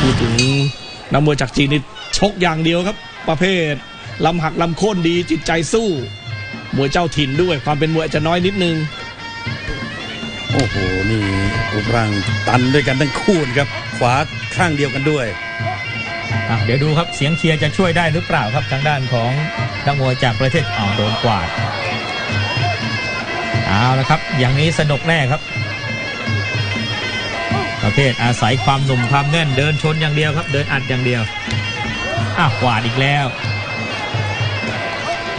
พูดถึงนักมวยจากจีนนี่ชกอย่างเดียวครับ ประเภทลำหักลำโค่นดีจิตใจสู้ มวยเจ้าถิ่นด้วย ความเป็นมวยอาจจะน้อยนิดนึง โอ้โห นี่รูปร่างตันด้วยกันทั้งคู่นะครับ ขวาข้างเดียวกันด้วยอะเดี๋ยวดูครับเสียงเชียร์จะช่วยได้หรือเปล่าครับทางด้านของนักมวยจากประเทศอ๋อโดนกวาดเอาละครับ อย่างนี้สนุกแน่ครับ ประเภทอาศัยความหนุ่มความแน่นเดินชนอย่างเดียวครับ เดินอัดอย่างเดียวอะกวาดอีกแล้ว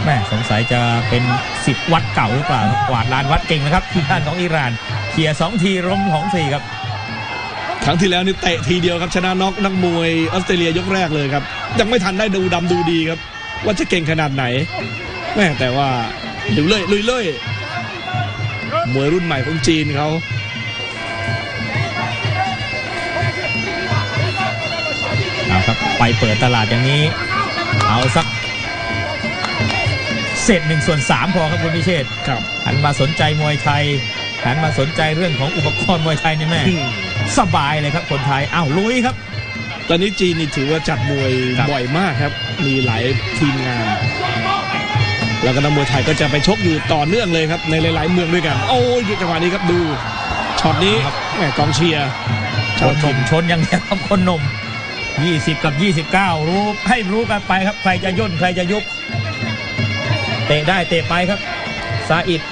แม่สงสัยจะเป็นสิบวัดเก่าหรือเปล่า กวาดลานวัดเก่งนะครับที่ด้านของอิหร่านเคลียสองทีล้มของฟรีครับ ครั้งที่แล้วนี่เตะทีเดียวครับชนะน็อกนักมวยออสเตรเลียยกแรกเลยครับยังไม่ทันได้ดูดำดูดีครับ ว่าจะเก่งขนาดไหนแม่แต่ว่าดูเลยลุยเลยมวยรุ่นใหม่ของจีนเขา ไปเปิดตลาดอย่างนี้ เอาสักเศษหนึ่งส่วนสามพอครับคุณพิเชษฐ์ครับหันมาสนใจมวยไทยหันมาสนใจเรื่องของอุปกรณ์มวยไทยนี่แม่อืมสบายเลยครับคนไทยอ้าวลุยครับ ตอนนี้จีนนี่ถือว่าจัดมวยครับบ่อยมากครับ มีหลายทีมงาน แล้วก็นักมวยไทยก็จะไปชกอยู่ต่อเนื่องเลยครับ ในหลาย ๆ เมืองด้วยกัน โอ้ยจังหวะนี้ครับดูช็อตนี้แหม่กองเชียร์ชชาวนหถิ่นุ่นมชนอย่างเดียวครับคนหนุ่ม 20 กับ 29 รู้ให้รู้กันไปครับ ใครจะย่นใครจะยุบ เตะได้เตะไปครับ ซาอิด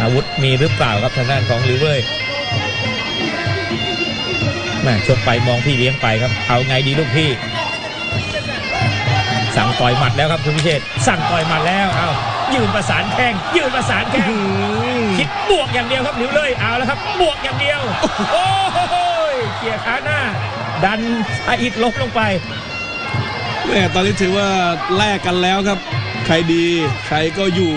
อาวุธมีหรือเปล่าครับทางด้านของลิเวอร์แม่ชกไปมองพี่เลี้ยงไปครับ เอาไงดีลูกพี่ สั่งต่อยหมัดแล้วครับคุณพิเชษฐ์สั่งต่อยหมัดแล้วเอายืนประสานแข้งยืนประสานแข้งคิดบวกอย่างเดียวครับหลิวเลยเอาแล้วครับ บวกอย่างเดียว โอ้โห เกียร์ขาหน้า ดันอาอิดล้มลงไปแม่ตอนนี้ถือว่าแลกกันแล้วครับ ใครดีใครก็อยู่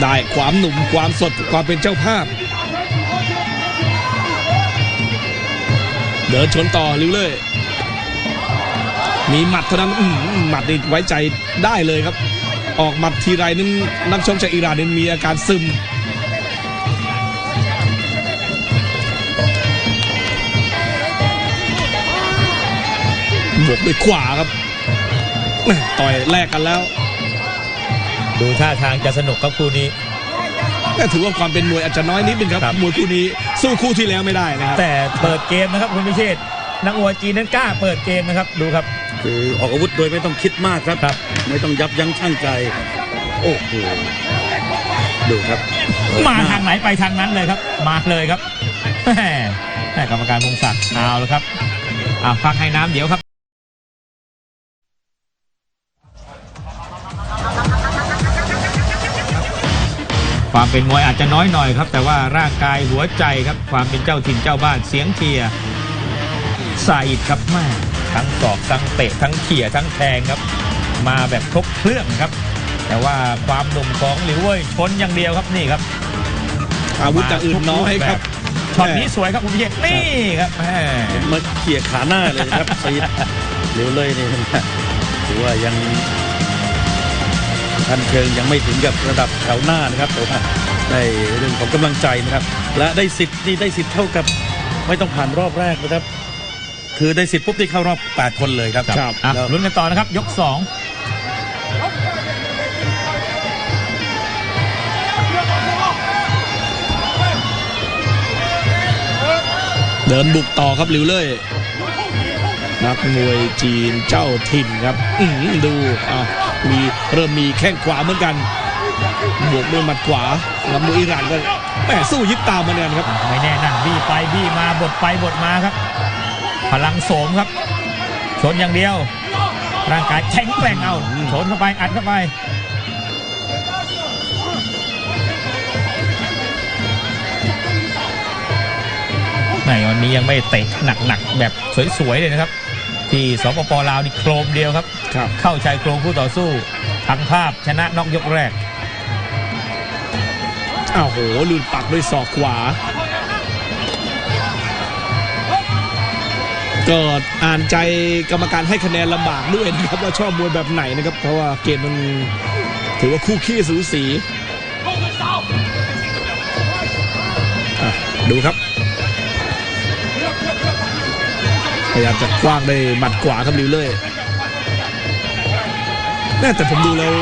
ได้ความหนุ่มความสดความเป็นเจ้าภาพ เดินชนต่อริ้วเลยมีหมัดเท่านั้นอื้อหือหมัดนี่ไว้ใจได้เลยครับ ออกหมัดทีไรนั้นนักชกจากอิหร่านนี่มีอาการซึม บวกด้วยขวาครับแม่ต่อยแลกกันแล้ว ดูท่าทางจะสนุกครับคู่นี้แต่ถือว่าความเป็นมวยอาจจะน้อยนิดนึงครับครับมวยคู่นี้สู้คู่ที่แล้วไม่ได้นะครับแต่เปิดเกมนะครับคุณพิเชษฐ์นักมวยจีนนั้นกล้าเปิดเกมนะครับดูครับ คือออกอาวุธโดยไม่ต้องคิดมากครับครับไม่ต้องยับยั้งชั่งใจ โอ้โหดูครับ มาทางไหนไปทางนั้นเลยครับ มาเลยครับแม่แม่กรรมการพงศักดิ์เอาแล้วครับอ่าพักให้น้ำเดี๋ยวครับ ความเป็นมวยอาจจะน้อยหน่อยครับ แต่ว่าร่างกายหัวใจครับความเป็นเจ้าถิ่นเจ้าบ้านเสียงเชียร์ซาอิดครับแม่ทั้งศอกทั้งเตะทั้งเขี่ยทั้งแทงครับ มาแบบครบเครื่องครับ แต่ว่าความหนุ่มของหลิวเว่ยชนอย่างเดียวครับนี่ครับอาวุธจากอื่นน้อยครับช็อตนี้สวยครับคุณพิเชษนี่ครับแม่มาเขี่ยขาหน้าเลยนะครับซีดเร็วเลยนี่ถือว่ายัง ทันเชิงยังไม่ถึงกับระดับแถวหน้านะครับแต่ว่าได้เรื่องของกำลังใจนะครับ และได้สิทธิ์นี่ได้สิทธิ์เท่ากับไม่ต้องผ่านรอบแรกนะครับ คือได้สิทธิ์ปุ๊บได้เข้ารอบ 8 คนเลยครับครับอะแล้วลุ้นกันต่อนะครับ ยกสองเดินบุกต่อครับหลิวเล่ยนักมวยจีนเจ้าถิ่นครับ อือหือดูอะ มีเริ่มมีแข้งขวาเหมือนกัน บวกด้วยหมัดขวาแล้วมวยอิหร่านก็แหมสู้ยึดตามมาเนี่ยครับ ไม่แน่นั่นบี้ไปบี้มาบดไปบดมาครับ พลังโสมครับ ชนอย่างเดียว ร่างกายแข็งแกร่งเอาชนเข้าไปอัดเข้าไปในวันนี้ยังไม่เตะหนักๆแบบสวยๆเลยนะครับ ที่สปปลาวนี่โครมเดียวครับ ครับ เข้าชายโครงคู่ต่อสู้ทั้งภาพชนะน็อกยกแรก อ้าวโหลืนปักด้วยศอกขวา ก็อ่านใจกรรมการให้คะแนนลำบากด้วยนะครับว่าชอบมวยแบบไหนนะครับ เพราะว่าเกมมันถือว่าคู่ขี้สูสีอะดูครับ ยายามจะกว้างได้หมัดขวาครับลิวเล่ยแน่แต่ผมดูแล้ว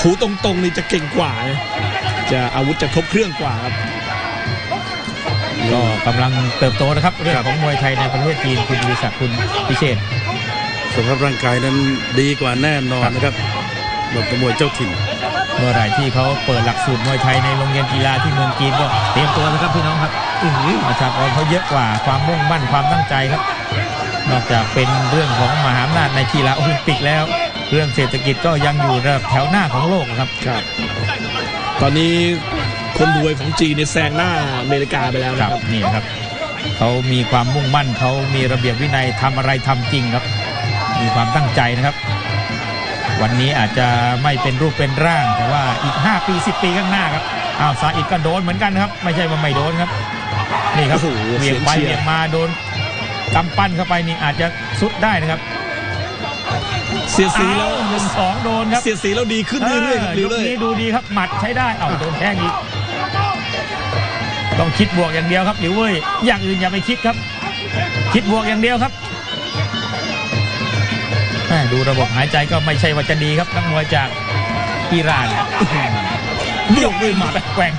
หูตรงๆนี่จะเก่งกว่านะจะอาวุธจะครบเครื่องกว่าครับ ก็กำลังเติบโตนะครับเรื่องของมวยไทยในประเทศจีนคุณวิศักดิ์คุณพิเชษฐ์สภาพร่างกายนั้นดีกว่าแน่นอนนะครับหมดมวยเจ้าถิ่น เมื่อไหร่ที่เขาเปิดหลักสูตรมวยไทยในโรงเรียนกีฬาที่เมืองจีนก็เตรียมตัวนะครับพี่น้องครับอื้อหือประชากรเขาเยอะกว่าความมุ่งมั่นความตั้งใจครับ นอกจากเป็นเรื่องของมหาอำนาจในกีฬาโอลิมปิกแล้ว เรื่องเศรษฐกิจก็ยังอยู่ระดับแถวหน้าของโลกครับครับ ตอนนี้คนรวยของจีนเนี่ยแซงหน้าอเมริกาไปแล้วครันะบครับนี่ครับเขามีความมุ่งมั่นเขามีระเบียบวินัยทำอะไรทำจริงครับ มีความตั้งใจนะครับ วันนี้อาจจะไม่เป็นรูปเป็นร่าง แต่ว่าอีก 5 ปี 10 ปีข้างหน้าครับอ้าวซาอิดก็โดนเหมือนกันครับ ไม่ใช่ว่าไม่โดนครับ นี่ครับโอ้โหเหวี่ยงไปเสียงเชียร์เหวี่ยงมาโดนกำปั้นเข้าไปนี่อาจจะสุดได้นะครับเสียดสีแล้วอ้าวหนึ่งสองโดนครับเสียดสีแล้วดีขึ้นเรื่อยๆครับลิยุวคเล่ยนี้ดูดีครับหมัดใช้ได้เอาโดนแทงอีกต้องคิดบวกอย่างเดียวครับหลิวเว้ยอย่างอื่นอย่าไปคิดครับ คิดบวกอย่างเดียวครับแม่ ดูระบบหายใจก็ไม่ใช่ว่าจะดีครับนักมวยจากอิหร่านบวกด้วยหมัดแกว่ง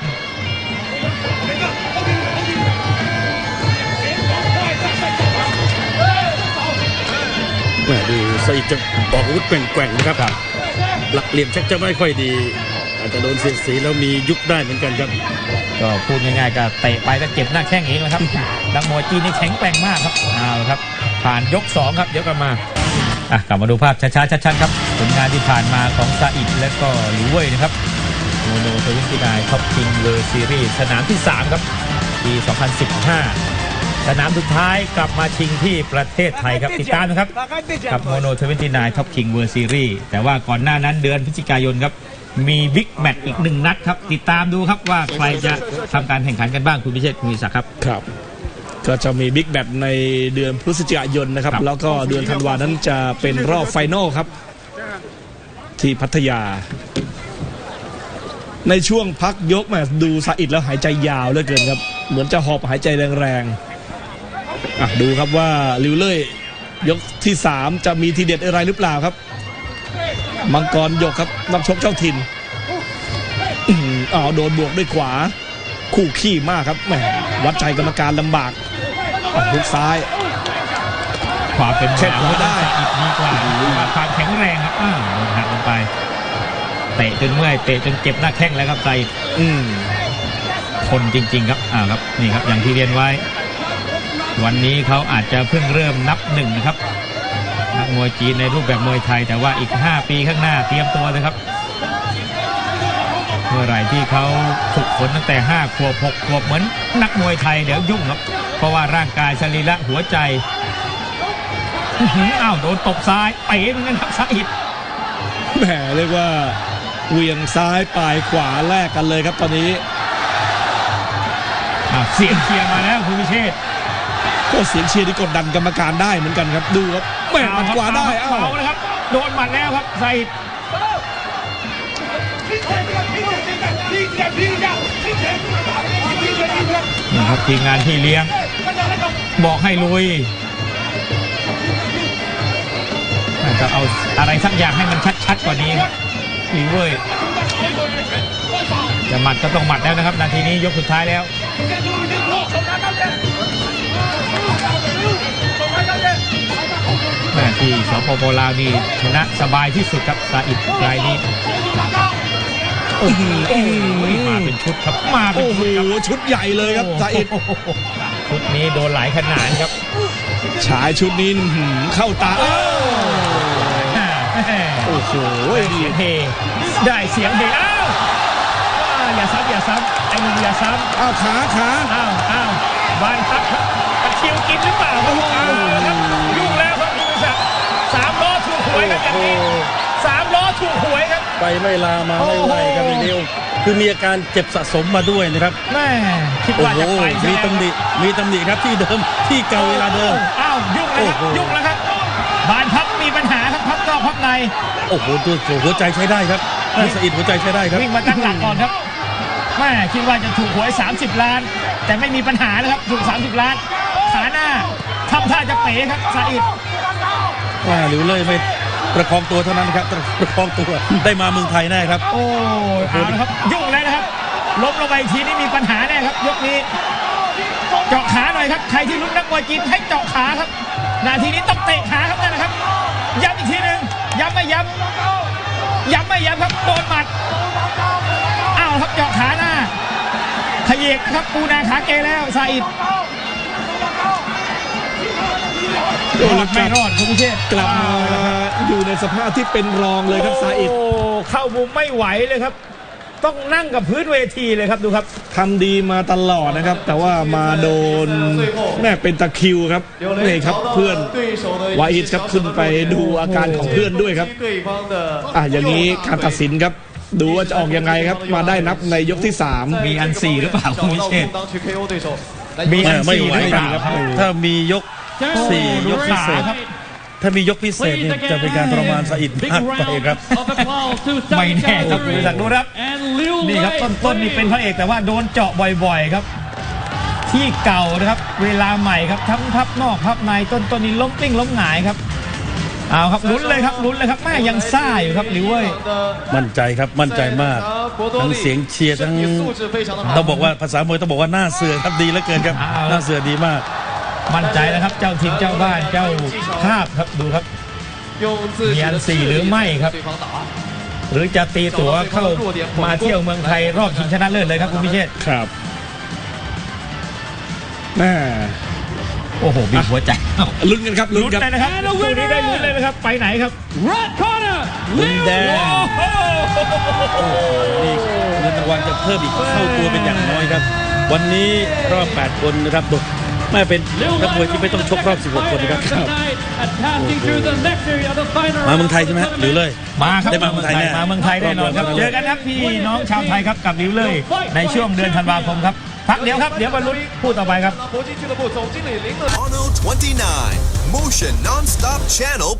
แหม่ดูสอิดจะออกอาวุธแกว่งๆนะครับ หลักเหลี่ยมชักจะไม่ค่อยดี อาจจะโดนเสียดสีแล้วมียุบได้เหมือนกันครับ ก็พูดง่ายๆก็เตะไปแล้วเก็บหน้าแข้งเองนะครับนักมวยจีนนี่แข็งแกร่งมากครับเอาละครับ ผ่านยกสองครับเดี๋ยวกลับมา อะกลับมาดูภาพช้าๆชัดๆครับผลงานที่ผ่านมาของซาอิดและก็หลิวเว่ยนะครับโมโนทวินตีนายท็อปคิงเวอร์ซีรีส์สนามที่ 3 ครับ ปี 2015 สนามสุดท้ายกลับมาชิงที่ประเทศไทยครับ ติดตามนะครับ กับโมโนทวินตีนายท็อปคิงเวอร์ซีรีส์แต่ว่าก่อนหน้านั้นเดือนพฤศจิกายนครับ มีบิ๊กแมตช์อีกหนึ่งนัดครับ ติดตามดูครับว่าใครจะทำการแข่งขันกันบ้างคุณพิเชษคุณวิศักดิ์ครับ ครับ ก็จะมีบิ๊กแบทในเดือนพฤศจิกายนนะครับครับ แล้วก็เดือนธันวานั้นจะเป็นรอบไฟนอลครับ ที่พัทยา ในช่วงพักยกแหมาดูซาอิดแล้วหายใจยาวเหลือเกินครับ เหมือนจะหอบหายใจแรงๆอะดูครับว่าลิวเล่ยยกที่ 3 จะมีทีเด็ดอะไรหรือเปล่าครับ มังกรยกครับนักชกเจ้าถิ่นอื้อหืออ้าวโดนบวกด้วยขวา คู่ขี้มากครับแหมวัดใจกรรมการลำบากอะ ลุกซ้าย ความเป็นแค่ขวาได้อีกดีกว่าความแข็งแรงครับอ้าวโดนหักลงไปเตะจนเมื่อยเตะจนเจ็บหน้าแข้งแล้วครับไซอืมทนจริง ๆ ครับอ่าครับนี่ครับอย่างที่เรียนไว้ วันนี้เขาอาจจะเพิ่งเริ่มนับหนึ่งนะครับนักมวยจีนในรูปแบบมวยไทย แต่ว่าอีก 5 ปีข้างหน้าเตรียมตัวเลยครับ เมื่อไหร่ที่เขาฝึกฝนตั้งแต่5ขวบ6ขวบเหมือนนักมวยไทยเดี๋ยวยุ่งครับ เพราะว่าร่างกายสรีระหัวใจอื้อหืออ้าวโดนตบซ้ายเป๋เหมือนกันครับซาอิดแหมเรียกว่าเหวียงซ้ายปลายขวาแลกกันเลยครับตอนนี้อ้าวเสียงเชียร์มาแล้วคุณพิเชษฐ์ก็เสียงเชียร์ที่กดดันกรรมการได้เหมือนกันครับดูครับแหม่หมัดขวาได้เออ้าวเอาเลยครับโดนหมัดแล้วครับไซดนี่ครับทีมงานที่เลี้ยง บอกให้ลุยน่าจะเอาอะไรสักอย่างให้มันชัดๆกว่านี้ครับหลิวเว่ยจะหมัดก็ต้องหมัดแล้วนะครับ นาทีนี้ยกสุดท้ายแล้วแม่ที่สปปลาวนี่ชนะสบายที่สุดครับซาอิดรายนี้โอ้โหมาเป็นชุดครับมาเป็นโอ้โหชุดครับชุดใหญ่เลยครับซาอิดโโห ชุดนี้โดนหลายขนาดครับ ฉายชุดนี้อื้อหือเข้าตาอ้าวแม่โอ้โหได้เสียงเฮได้เสียงเฮอ้าวอ่าอย่าซ้ำอย่าซ้ำไอ้หนุ่มอย่าซ้อ้าวขาขาำอ้าวอ้าวบานพักครับตะคริวกินหรือเปล่าครับเอาครับยุ่งแล้วครับคุณศักดิ์สามล้อถูกหวยครับอย่างนี้สามล้อถูกหวยครับไปไม่ลามาไม่ไหวครับโอ้โหอีกเดียว คือมีอาการเจ็บสะสมมาด้วยนะครับแม่คิดโอ้ว่าโหจะไปใช่มีไหมตำหนิมีตำหนิครับที่เดิมที่เก่าเวลาเดิมอ้าวยุ่งแล้วครับโอ้โหยุ่งแล้วครับบานพับมีปัญหาครับพับนอกพับในโอ้โหตัวหัวใจใช้ได้ครับนี่สะอิดหัวใจใช้ได้ครับวิ่งมาตั้งหลักก่อนครับแม่คิดว่าจะถูกหวย 30 ล้าน แต่ไม่มีปัญหานะครับถูก 30 ล้านขาหน้าทำท่าจะเป๋ครับซาอิดว่าหลิวเล่ยไม่ ประคองตัวเท่านั้นครับประคองตัวได้มาเมืองไทยแน่ครับ โอ้ยเอาละครับยุ่งแล้วนะครับล้มลงไปอีกทีนี้มีปัญหาแน่ครับยกนี้เจาะขาหน่อยครับ ใครที่ลุ้นนักมวยจีนให้เจาะขาครับ นาทีนี้ต้องเตะขาครับนั่นนะครับย้ำอีกทีหนึ่งย้ำไม่ย้ำย้ำไม่ย้ำครับโดนหมัดอ้าวครับเจาะขาหน้าขยเยกครับปูนาขาเกแล้วซาอิด รอดไม่รอดคุณพิเชษกลับมาอยู่ในสภาพที่เป็นรองเลยครับซาอิดโอ้เข้ามุมไม่ไหวเลยครับ ต้องนั่งกับพื้นเวทีเลยครับดูครับทำดีมาตลอดนะครับ แต่ว่ามาโดนแม่เป็นตะคริวครับนี่ครับเพื่อนวาอิดครับขึ้นไปดูอาการของเพื่อนด้วยครับอะอย่างนี้การตัดสินครับดูว่าจะออกยังไงครับ มาได้นับในยกที่ 3 มีอันสี่หรือเปล่าคุณพิเชษมีไม่อันไม่สี่ไหวหรือเปล่าครับครับถ้ามียก สี่ยกพิเศษครับถ้ามียกพิเศษเนี่ยจะเป็นการทรมานสะอิดมากไปครับ ไม่แน่ครับดูจากดูครับ นี่ครับต้นต้นนี่เป็นพระเอกแต่ว่าโดนเจาะบ่อยๆครับ ที่เก่านะครับ เวลาใหม่ครับทั้งพับนอกพับในต้นต้นนี้ล้มกลิ้งล้มหงายครับเอาครับลุ้นเลยครับลุ้นเลยครับแม่ยังซ่าอยู่ครับหลิวเว่ยมั่นใจครับมั่นใจมากทั้งเสียงเชียร์ทั้งต้องบอกว่าภาษามวยต้องบอกว่าหน้าเสือครับดีเหลือเกินครับหน้าเสือดีมาก มั่นใจนะครับ เจ้าถิ่นเจ้าบ้านเจ้าภาพครับดูครับมีอันสี่หรือไม่ครับ หรือจะตีตั๋วเข้ามาเที่ยวเมืองไทยรอบชิงชนะเลิศเลยครับคุณพิเชษครับแม่โอ้โหบีบหัวใจลุ้นกันครับลุ้นลุ้นครับเลยนะครับคู่นี้ได้ลุ้นเลยนะครับ ไปไหนครับมุมแดงโอ้โหนี่เงินรางวัลจะเพิ่มอีกเท่าตัวเป็นอย่างน้อยครับ วันนี้รอบ 8 คนนะครับโดย ไม่เป็นนักมวยที่ไม่ต้องชกรอบ 16 คนนะครับมาเมืองไทยใช่ไหมฮะหรือเลย มาครับได้มาเมืองไทยแน่มาเมืองไทยแน่นอนครับ เจอกันครับพี่น้องชาวไทยครับกับลิวเลย ในช่วงเดือนธันวาคมครับ พักเดี๋ยวครับ เดี๋ยวมาลุ้นคู่ต่อไปครับ Channel 29 Motion Nonstop Channel